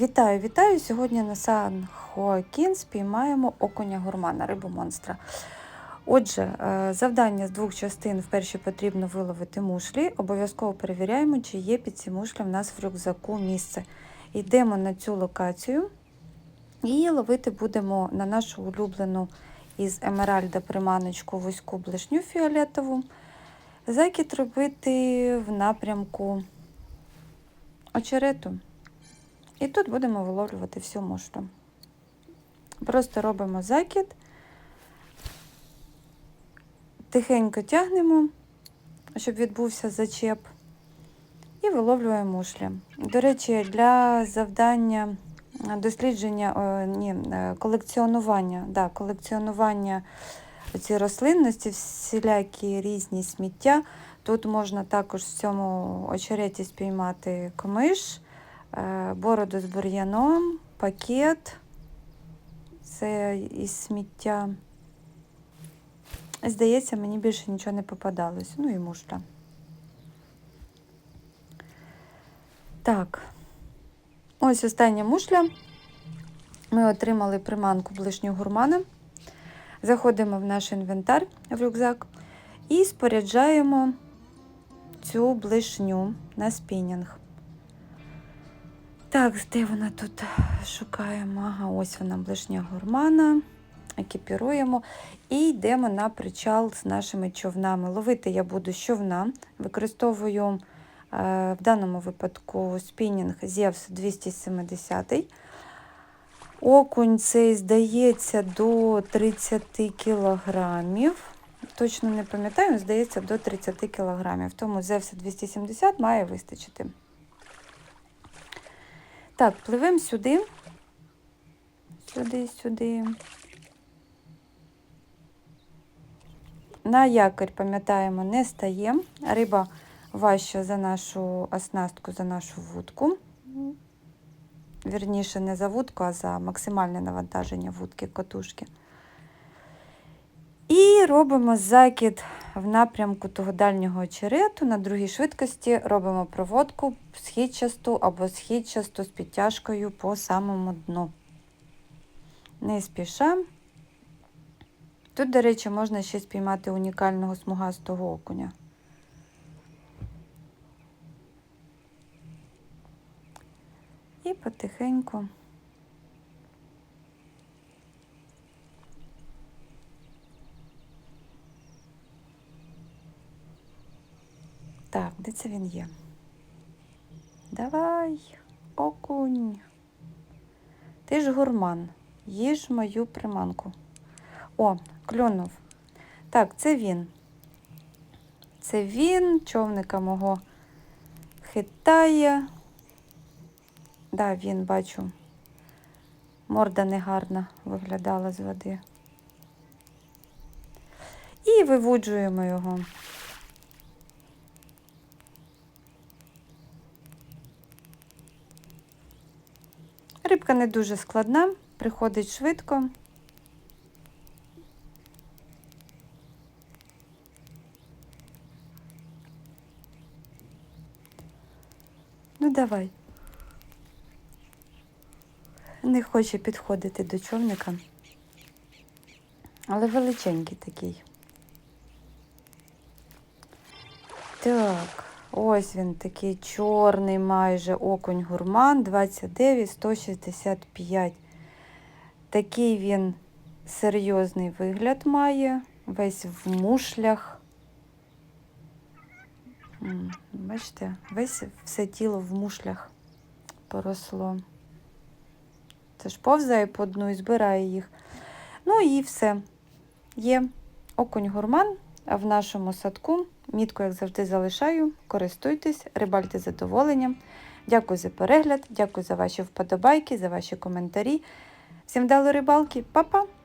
Вітаю, вітаю! Сьогодні на Сан Хоакін спіймаємо окуня гурмана, рибу монстра. Отже, е, завдання з двох частин вперше потрібно виловити мушлі. Обов'язково перевіряємо, чи є під ці мушлі в нас в рюкзаку місце. Йдемо на цю локацію і ловити будемо на нашу улюблену із емеральда приманочку вузьку блишню фіолетову. Закид робити в напрямку очерету. І тут будемо виловлювати всю мушлю. Просто робимо закид, тихенько тягнемо, щоб відбувся зачеп, і виловлюємо мушлі. До речі, для завдання дослідження, о, ні, е, колекціонування, да, колекціонування цієї рослинності, всілякі різні сміття. Тут можна також в цьому очереті спіймати комиш. Е, бороду з бур'яном, пакет. Це із сміття. Здається, мені більше нічого не попадалось. Ну і мушля. Так, ось остання мушля. Ми отримали приманку блишнього гурмана. Заходимо в наш інвентар в рюкзак і споряджаємо цю блишню на спінінг. Так, де вона тут шукаємо? Ага, ось вона блишня гурмана. Екіпіруємо і йдемо на причал з нашими човнами. Ловити я буду з човна. Використовую е, в даному випадку спінінг Зевс 270. Окунь цей, здається, до 30 кілограмів. Точно не пам'ятаю, здається, до 30 кілограмів. Тому Зевс 270 має вистачити. Так, пливемо сюди, сюди, сюди. На якорь, пам'ятаємо, не стаємо. Риба важча за нашу оснастку, за нашу вудку. Вірніше, не за вудку, а за максимальне навантаження вудки котушки. І робимо закид в напрямку того дальнього очерету. На другій швидкості робимо проводку східчасту або східчасту з підтяжкою по самому дну. Не спіша. Тут, до речі, можна ще спіймати унікального смугастого окуня. І потихеньку. Так, де це він є? Давай, окунь. Ти ж гурман, їж мою приманку. О, клюнув. Так, це він. Це він, човника мого хитає. Да, він, бачу, морда негарна виглядала з води. І вивуджуємо його. Рибка не дуже складна, приходить швидко. Ну, давай. Не хоче підходити до човника, але величенький такий. Так. Ось він такий чорний майже окунь гурман 29 165. Такий він серйозний вигляд має, весь в мушлях. Бачите, весь все тіло в мушлях поросло. Це ж повзає по дну і збирає їх. Ну і все. Є окунь гурман в нашому садку. Мітку, як завжди, залишаю. Користуйтесь, рибальте задоволенням. Дякую за перегляд, дякую за ваші вподобайки, за ваші коментарі. Всім дали рибалки, Па-па!